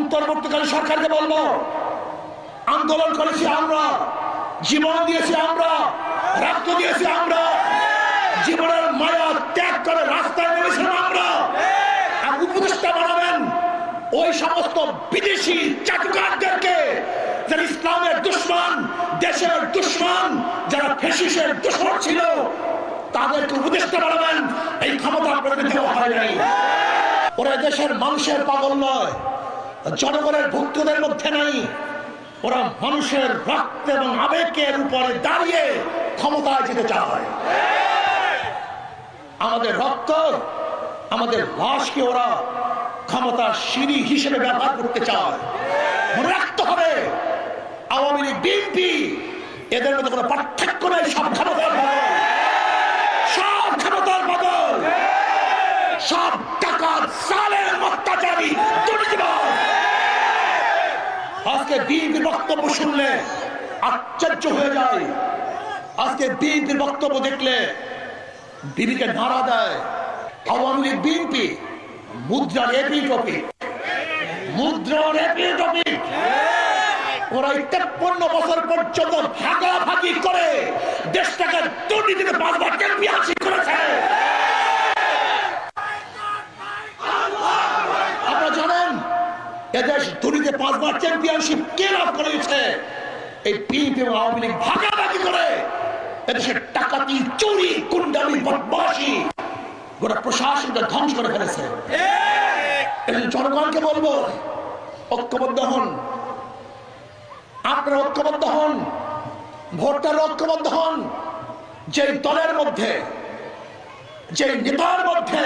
অন্তর্বর্তীকালীন সরকারকে বলব, আন্দোলন করেছি আমরা, জীবন দিয়েছি আমরা, রক্ত দিয়েছি আমরা, জীবনের মায়া ত্যাগ করে রাস্তায় নেমেছিলাম আমরা। উপদেষ্টা বানাবেন ওই সমস্ত বিদেশি চাটুকারদেরকে যারা ইসলামের দুশ্মন, দেশের দুশ্মন, যারা ফেসিসের দুশ্মন ছিল, তাদেরকে উপদেষ্টা বানাবেন। এই ক্ষমতা আপনাদের দেওয়া হয় নাই। ওরা দেশের মানুষের পাগল নয়। জনগণের ভক্তদের মধ্যে নাই। ওরা মানুষের রক্ত এবং আবেগের উপরে দাঁড়িয়ে ক্ষমতায় যেতে চায়। আমাদের রক্ত, আমাদের লাশকে ওরা ক্ষমতার সিঁড়ি হিসেবে ব্যবহার করতে চায়। মনে রাখতে হবে, আওয়ামী লীগ, বিএনপি, এদের মধ্যে কোনো পার্থক্য নেই, সব ক্ষমতার বদল। সব ক্ষমতার বদল। সব টাকার সালের অত্যাচারী, দুর্নীতিবাজ আজকে বিএনপির বক্তব্য শুনলে আশ্চর্য হয়ে যায়। আজকে বিএনপির বক্তব্য দেখলে বিবিকে নাড়া দেয়। আওয়ামী লীগ বিএনপি, মুদ্রার এপি টপিক। মুদ্রার এপি টপিক। ওরা তেপ্পন্ন বছর পর্যন্ত ভাগাভাগি করে দেশটাকে দুর্নীতিতে পাঁচবার চ্যাম্পিয়নশিপ করেছে। আপনারা জানেন, এদেশ পাঁচবার চ্যাম্পিয়নশিপ কে লাভ করেছে? এই বিএনপি এবং আওয়ামী লীগ ভাগাভাগি করে এদেশের টাকাতি চুরি কুন্ডামি বদমাশি গোটা প্রশাসনকে ধ্বংস করে ফেলেছে। জনগণকে বলব ঐক্যবদ্ধ হন। আপনারা ঐক্যবদ্ধ হন। ভোটটার ঐক্যবদ্ধ হন। যে দলের মধ্যে যে নেতার মধ্যে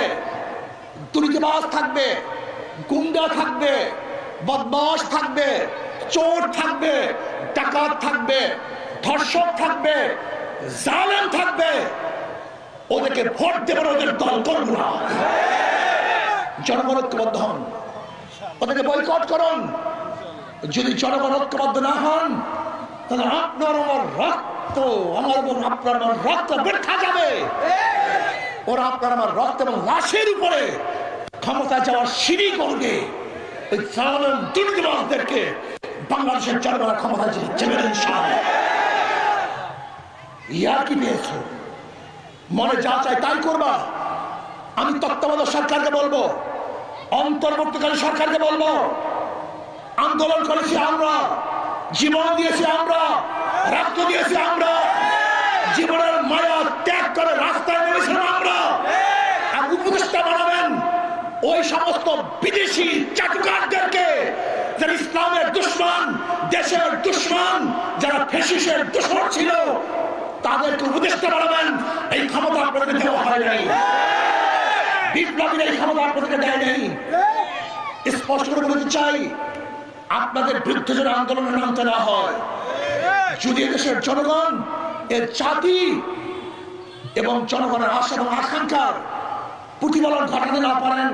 দুর্নীতিবাজ থাকবে গুন্ডা থাকবে বদমাস থাকবে, চোর থাকবে, ডাকাত থাকবে, ধর্ষক থাকবে, জালেম থাকবে। ওদেরকে ভোট দেবেন ওদের দল করব না। জনগণ ঐক্যবদ্ধ হন। ওদেরকে বয়কট করুন। যদি জনগণ ঐক্যবদ্ধ না হন, তাহলে আপনার আমার রক্ত, আমার এবং আপনার আমার রক্ত বৃথা যাবে। ওরা আপনার আমার রক্ত এবং লাশের উপরে ক্ষমতা যাওয়ার সিঁড়ি করবে। দুর্নীতিবাজদেরকে বাংলাদেশের ক্ষমতা ইয়ার কি মনে যা তাই করবা। আমি তত্ত্বাবধায়ক সরকারকে বলব, অন্তর্বর্তীকালীন সরকারকে বলব, আন্দোলন করেছি আমরা, জীবন দিয়েছি আমরা, রক্ত দিয়েছি আমরা, জীবনের মায়া ত্যাগ করে রাস্তায় নেমেছিলাম আমরা। উপদেষ্টা বানাবেন ওই সমস্ত বিদেশি চাটুকারদেরকে যারা ইসলামের দুশ্মন, দেশের দুশ্মন, যারা ফেসিসের দুশ্মন ছিল, তাদেরকে উপদেষ্টা বানাবেন। এই ক্ষমতা আপনাদের দেওয়া হয় নাই। বিপ্লবীর এই ক্ষমতা আপনাদেরকে দেয় নাই। স্পষ্ট করে বলতে চাই, আপনাদের বিরুদ্ধে যেন আন্দোলনে নামতে না হয়। যদি দেশের জনগণ, এর জাতি এবং জনগণের আশা এবং আকাঙ্ক্ষার প্রতিফলন ঘটাতে না পারেন,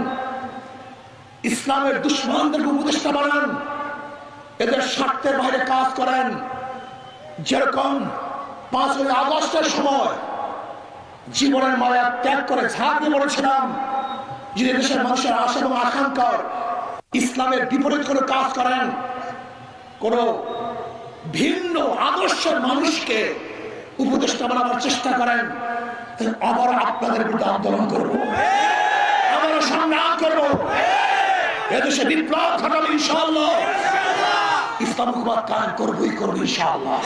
ইসলামের দুশ্মনদের উপদেষ্টা বানান, এদের স্বার্থের বাইরে কাজ করেন। যেরকম পাঁচই আগস্টের সময় জীবনের মায়া ত্যাগ করে ঝাঁপে বলেছিলাম, যদি দেশের মানুষের আশা এবং আকাঙ্ক্ষার ইসলামের বিপরীত কোনো কাজ করেন, কোন ভিন্ন আদর্শের মানুষকে উপদেষ্টা বানাবার চেষ্টা করেন আবার আপনাদের বিরুদ্ধে আন্দোলন করব। আবার সংগ্রাম করব। এদেশে বিপ্লব ঘটাবো ইনশাআল্লাহ। ইসলাম হুকুমাত কায়েম করবোই করব ইনশাআল্লাহ।